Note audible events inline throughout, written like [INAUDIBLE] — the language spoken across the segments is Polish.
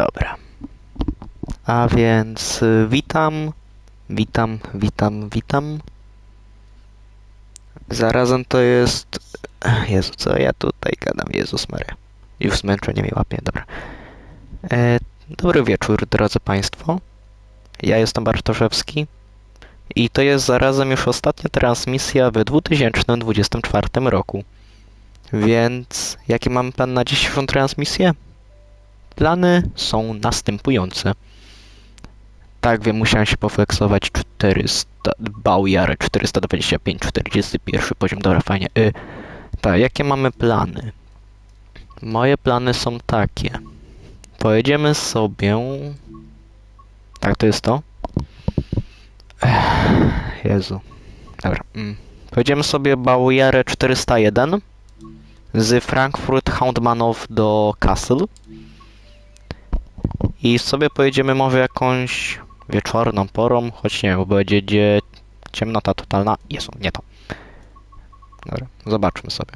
Dobra. A więc y, witam, witam, witam, witam. Zarazem to jest... Jezu, co ja tutaj gadam? Jezus Maria. Już zmęczenie mi łapie, dobra. E, dobry wieczór, drodzy Państwo. Ja jestem Bartoszewski i to jest zarazem już ostatnia transmisja w 2024 roku. Więc jaki mam plan na dzisiejszą transmisję? Plany są następujące. Tak, wiem, musiałem się poflexować 400, Baujar 425, 41 poziom, dobra, fajnie. Y, tak, jakie mamy plany? Moje plany są takie. Pojedziemy sobie... Tak, to jest to? Ech, Jezu. Dobra. Mm. Pojedziemy sobie Baujarę 401 z Frankfurt Houndmanów do Kassel. I sobie pojedziemy może jakąś wieczorną porą, choć nie wiem, bo będzie gdzie ciemnota totalna. Jezu, nie to. Dobra, zobaczmy sobie.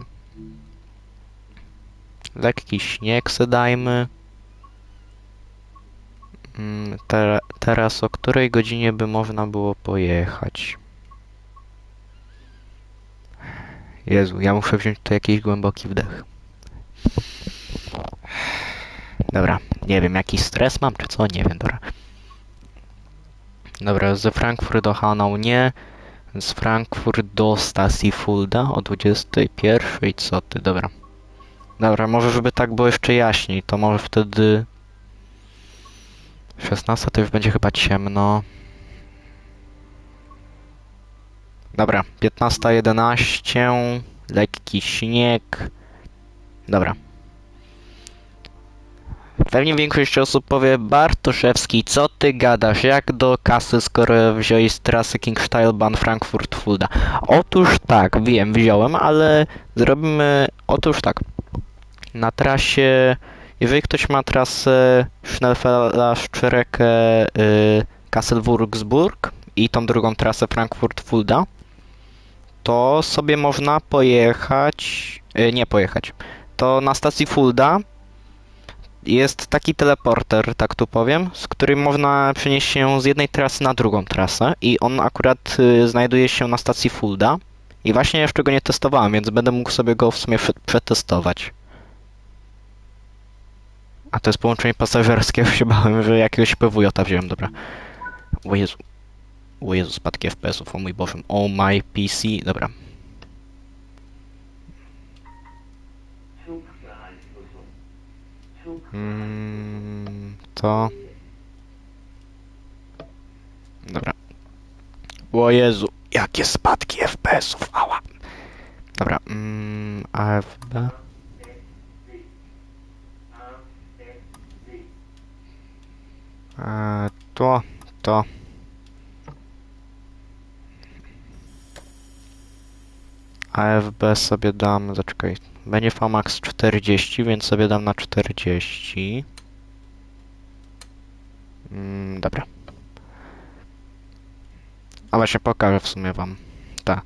Lekki śnieg dajmy. Mm, Te, teraz o której godzinie by można było pojechać? Jezu, ja muszę wziąć tu jakiś głęboki wdech. Dobra, nie wiem, jakiś stres mam, czy co? Nie wiem, dobra. Dobra, ze Frankfurt do Hanau nie. Z Frankfurt do stacji Fulda o 21. Co ty, dobra. Dobra, może żeby tak było jeszcze jaśniej, to może wtedy... 16 to już będzie chyba ciemno. Dobra, 15.11, lekki śnieg. Dobra. Pewnie większość osób powie Bartoszewski, co ty gadasz, jak do kasy, skoro wziąłeś z trasy Kingsteilbahn Frankfurt Fulda? Otóż tak, wiem, wziąłem, ale zrobimy, otóż tak, na trasie, jeżeli ktoś ma trasę Schnellfelder-Strecke y, Kassel-Würzburg i tą drugą trasę Frankfurt Fulda, to sobie można pojechać, y, nie pojechać, to na stacji Fulda jest taki teleporter, tak tu powiem, z którym można przenieść się z jednej trasy na drugą trasę i on akurat y, znajduje się na stacji Fulda i właśnie jeszcze go nie testowałem, więc będę mógł sobie go w sumie prze- przetestować. A to jest połączenie pasażerskie, [LAUGHS] już się bałem, że jakiegoś PWJ wziąłem, dobra. O Jezu. O Jezu, spadki FPS-ów, o mój Boże. O my PC, dobra. Mm, to... Dobra. O Jezu, jakie spadki FPS-ów, ała. Dobra, mm, AFB. E, to, to. AFB sobie dam, zaczekaj, będzie VMAX 40, więc sobie dam na 40. Mm, dobra. A właśnie pokażę w sumie wam. Tak.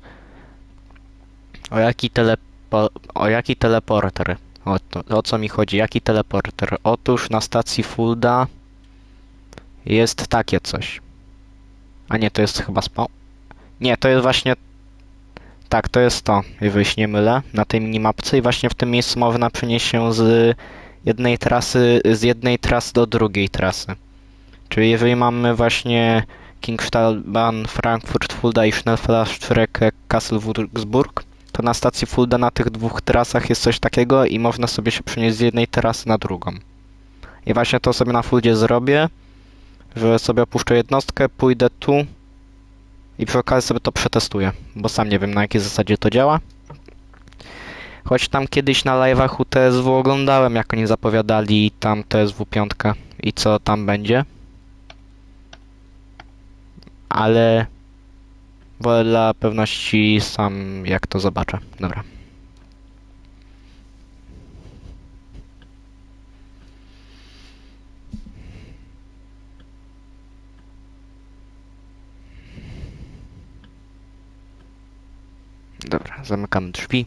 O jaki telepo... O jaki teleporter? O, to, o co mi chodzi? Jaki teleporter? Otóż na stacji Fulda jest takie coś. A nie, to jest chyba spa... Nie, to jest właśnie... Tak, to jest to, jeżeli się nie mylę, na tej minimapce i właśnie w tym miejscu można przenieść się z jednej trasy, z jednej trasy do drugiej trasy. Czyli jeżeli mamy właśnie Kingsteilbahn, Frankfurt, Fulda i Schnellfelder-Strecke Kassel-Würzburg, to na stacji Fulda na tych dwóch trasach jest coś takiego i można sobie się przenieść z jednej trasy na drugą. I właśnie to sobie na Fuldzie zrobię, że sobie opuszczę jednostkę, pójdę tu i przy okazji sobie to przetestuję, bo sam nie wiem na jakiej zasadzie to działa. Choć tam kiedyś na live'ach UTSW oglądałem, jak oni zapowiadali tam TSW 5 i co tam będzie. Ale wolę dla pewności sam jak to zobaczę. Dobra. Dobra, zamykam drzwi.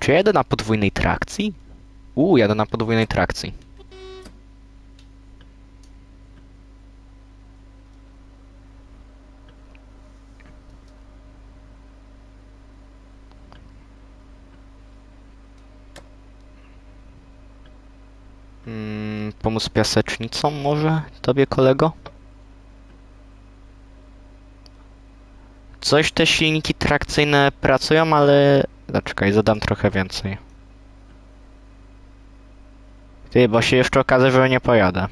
Czy ja jadę na podwójnej trakcji? Uuu, jadę na podwójnej trakcji. Mm, pomóc piasecznicą może tobie kolego? Coś te silniki trakcyjne pracują, ale... Zaczekaj, zadam trochę więcej. Ty, bo się jeszcze okaże, że nie pojadę.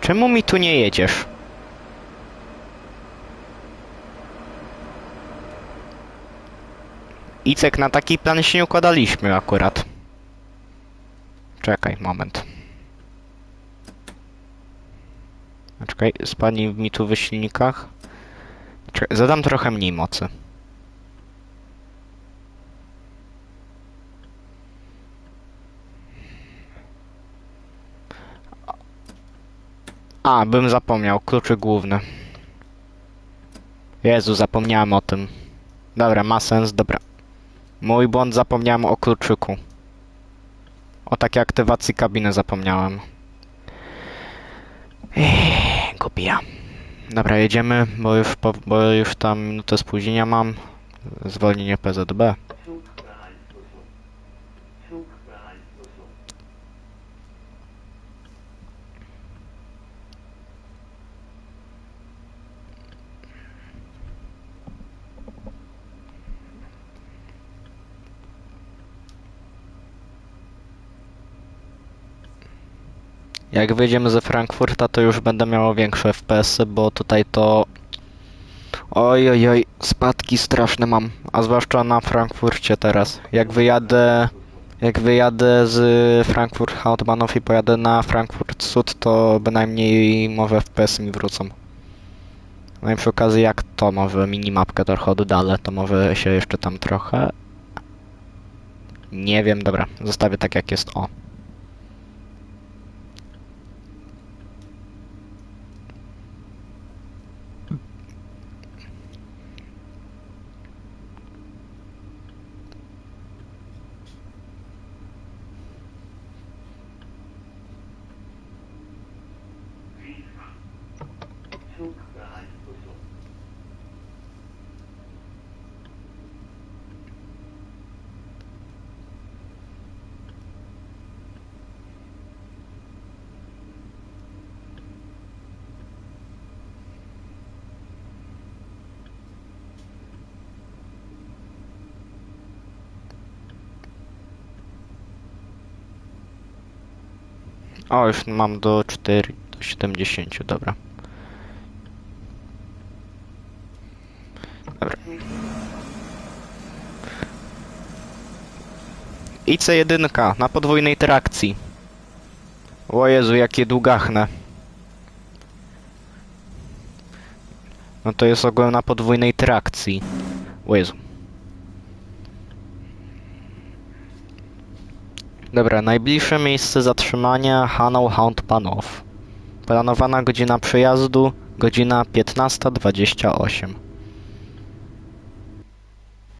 Czemu mi tu nie jedziesz? Icek, na taki plan się nie układaliśmy akurat. Czekaj, moment. Czekaj, spadnij mi tu w silnikach. Czekaj, zadam trochę mniej mocy. A, bym zapomniał, kluczy główny. Jezu, zapomniałem o tym. Dobra, ma sens, dobra. Mój błąd, zapomniałem o kluczyku. O takiej aktywacji kabiny zapomniałem. Ech, Głupia. Dobra, jedziemy, bo już, po, bo już tam minutę spóźnienia mam. Zwolnienie PZB. Jak wyjdziemy ze Frankfurta, to już będę miał większe FPS-y, bo tutaj to... Oj, oj, oj, spadki straszne mam, a zwłaszcza na Frankfurcie teraz. Jak wyjadę... Jak wyjadę z Frankfurt Hauptbahnhof i pojadę na Frankfurt Sud, to bynajmniej może FPS mi wrócą. No i przy okazji jak to, może minimapkę trochę oddalę, to może się jeszcze tam trochę... Nie wiem, dobra, zostawię tak jak jest, o. O, już mam do 4, do 70, dobra. Dobra. IC1 na podwójnej trakcji. O Jezu, jakie długachne. No to jest ogólnie na podwójnej trakcji. O Jezu. Dobra, najbliższe miejsce zatrzymania Hanau Hauptbahnhof. Planowana godzina przejazdu godzina 15.28.